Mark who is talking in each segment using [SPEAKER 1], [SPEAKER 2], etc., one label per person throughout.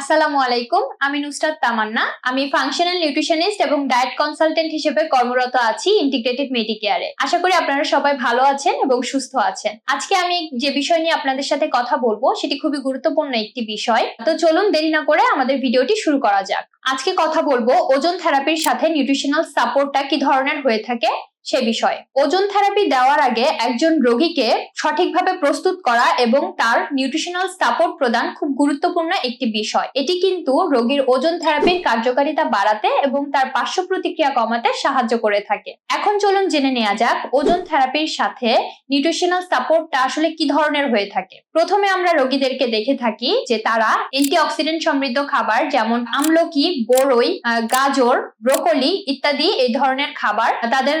[SPEAKER 1] আসসালামু আলাইকুম, আমি নুসরাত তামান্না। আমি ফাংশনাল নিউট্রিশনিস্ট এবং ডায়েট কনসালটেন্ট হিসেবে কর্মরত আছি ইন্টিগ্রেটেড মেডিকেয়ারে আশা করি আপনারা সবাই ভালো আছেন এবং সুস্থ আছেন। আজকে আমি যে বিষয় নিয়ে আপনাদের সাথে কথা বলব, সেটি খুবই গুরুত্বপূর্ণ একটি বিষয়। তো চলুন দেরি না করে আমাদের ভিডিওটি শুরু করা যাক। আজকে কথা বলব ওজন থেরাপির সাথে নিউট্রিশনাল সাপোর্টটা কি ধরনের হয়ে থাকে সে বিষয়ে। ওজন থেরাপি দেওয়ার আগে একজন রোগীকে সঠিকভাবে প্রস্তুত করা এবং তার নিউট্রিশনাল সাপোর্ট প্রদান খুব গুরুত্বপূর্ণ একটি বিষয়। এটি কিন্তু রোগীর ওজন থেরাপির কার্যকারিতা বাড়াতে এবং তার পার্শ্ব প্রতিক্রিয়া কমাতে সাহায্য করে থাকে। এখন চলুন জেনে নেওয়া যাক ওজন থেরাপির সাথে নিউট্রিশনাল সাপোর্টটা আসলে কি ধরনের হয়ে থাকে। প্রথমে আমরা রোগীদেরকে দেখে থাকি যে তারা অ্যান্টিঅক্সিডেন্ট সমৃদ্ধ খাবার যেমন আমলকি বড়ই গাজর, ব্রোকলি ইত্যাদি এই ধরনের খাবার তাদের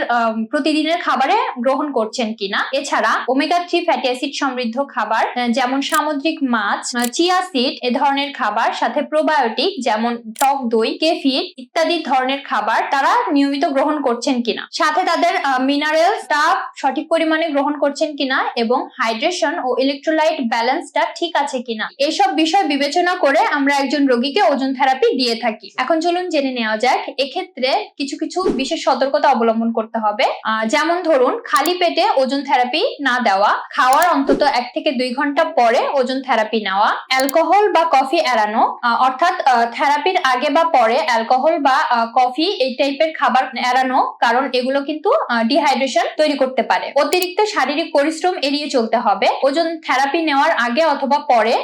[SPEAKER 1] প্রতিদিনের খাবারে গ্রহণ করছেন কিনা। এছাড়া ওমেগা থ্রি ফ্যাটি অ্যাসিড সমৃদ্ধ খাবার যেমন সামুদ্রিক মাছ চিয়া সিড এ ধরনের খাবার, সাথে প্রোবায়োটিক যেমন টক দই কেফির ইত্যাদি ধরনের খাবার তারা নিয়মিত গ্রহণ করছেন কিনা। সাথে তাদের মিনারেলসটা সঠিক পরিমাণে গ্রহণ করছেন কিনা এবং হাইড্রেশন ও ইলেকট্রোলাইট ব্যালেন্সটা ঠিক আছে কিনা। এইসব বিষয় বিবেচনা করে আমরা একজন রোগীকে ওজন থেরাপি দিয়ে থাকি। এখন চলুন জেনে নেওয়া যাক, এক্ষেত্রে কিছু কিছু বিশেষ সতর্কতা অবলম্বন করতে হবে। আহ, যেমন ধরুন খালি পেটে ওজন থেরাপি না দেওয়া খাওয়ার অন্তত এক থেকে দুই ঘণ্টা পরে ওজন থেরাপি নেওয়া অ্যালকোহল বা কফি এড়ানো অর্থাৎ থেরাপির আগে বা পরে অ্যালকোহল বা কফি এই টাইপের খাবার এড়ানো কারণ এগুলো কিন্তু ডিহাইড্রেশন তৈরি করতে পারে। অতিরিক্ত শারীরিক পরিশ্রম এড়িয়ে চলতে হবে। ওজন থেরাপি নেওয়ার আগে অথবা পরে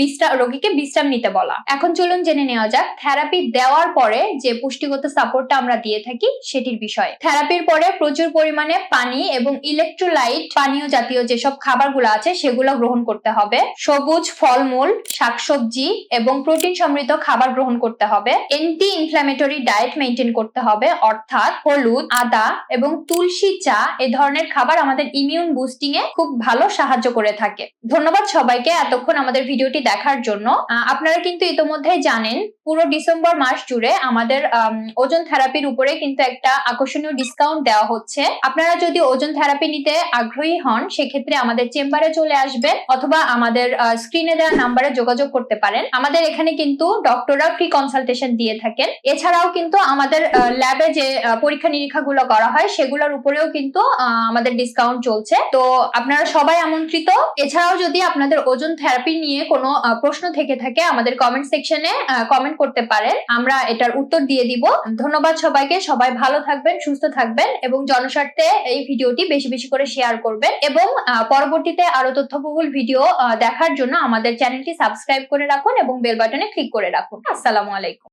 [SPEAKER 1] বিশ্রাম রোগীকে বিশ্রাম নিতে বলা। এখন চলুন জেনে নেওয়া যাক থেরাপি দেওয়ার পরে যে পুষ্টিগত সাপোর্টটা আমরা দিয়ে থাকি সেটির বিষয়ে। থেরাপির পরে প্রচুর পরিমাণে পানি এবং ইলেকট্রোলাইট পানীয় জাতীয় যেসব খাবারগুলো আছে সেগুলো গ্রহণ করতে হবে। সবুজ ফলমূল শাকসবজি এবং প্রোটিন সমৃদ্ধ খাবার গ্রহণ করতে হবে। এন্টি ইনফ্ল্যামেটরি ডায়েট মেনটেন করতে হবে অর্থাৎ হলুদ আদা এবং তুলসী চা এ ধরনের খাবার আমাদের ইমিউন বুস্টিং এ খুব ভালো সাহায্য করে থাকে। ধন্যবাদ সবাইকে এতক্ষণ আমাদের ভিডিওটি দেখার জন্য। আপনারা কিন্তু ইতোমধ্যেই জানেন পুরো ডিসেম্বর মাস জুড়ে আমাদের আম, ওজন থেরাপির উপরে কিন্তু একটা আকর্ষণীয় ডিসকাউন্ট দেওয়া হচ্ছে, আপনারা যদি ওজন থেরাপি নিতে আগ্রহী হন, সেক্ষেত্রে আমাদের চেম্বারে চলে আসবেন অথবা আমাদের স্ক্রিনে দেওয়া নাম্বারে যোগাযোগ করতে পারেন। আমাদের এখানে কিন্তু ডক্টররা ফ্রি কনসালটেশন দিয়ে থাকেন। এছাড়াও কিন্তু আমাদের ল্যাবে যে পরীক্ষা নিরীক্ষা গুলো করা হয়, সেগুলোর উপরেও কিন্তু আমাদের ডিসকাউন্ট চলছে। তো আপনারা সবাই আমন্ত্রিত। এছাড়াও যদি আপনাদের ওজন থেরাপি নিয়ে কোনো প্রশ্ন থেকে থাকে, আমাদের কমেন্ট সেকশনে কমেন্ট করতে পারেন। আমরা এটার উত্তর দিয়ে দিব। ধন্যবাদ সবাইকে। সবাই ভালো থাকবেন, সুস্থ থাকবেন এবং জনস্বার্থে এই ভিডিওটি বেশি বেশি করে শেয়ার করবেন। এবং পরবর্তীতে আরও তথ্যবহুল ভিডিও দেখার জন্য আমাদের চ্যানেলটি সাবস্ক্রাইব করে রাখুন এবং বেল বাটনে ক্লিক করে রাখুন। আসসালামু আলাইকুম।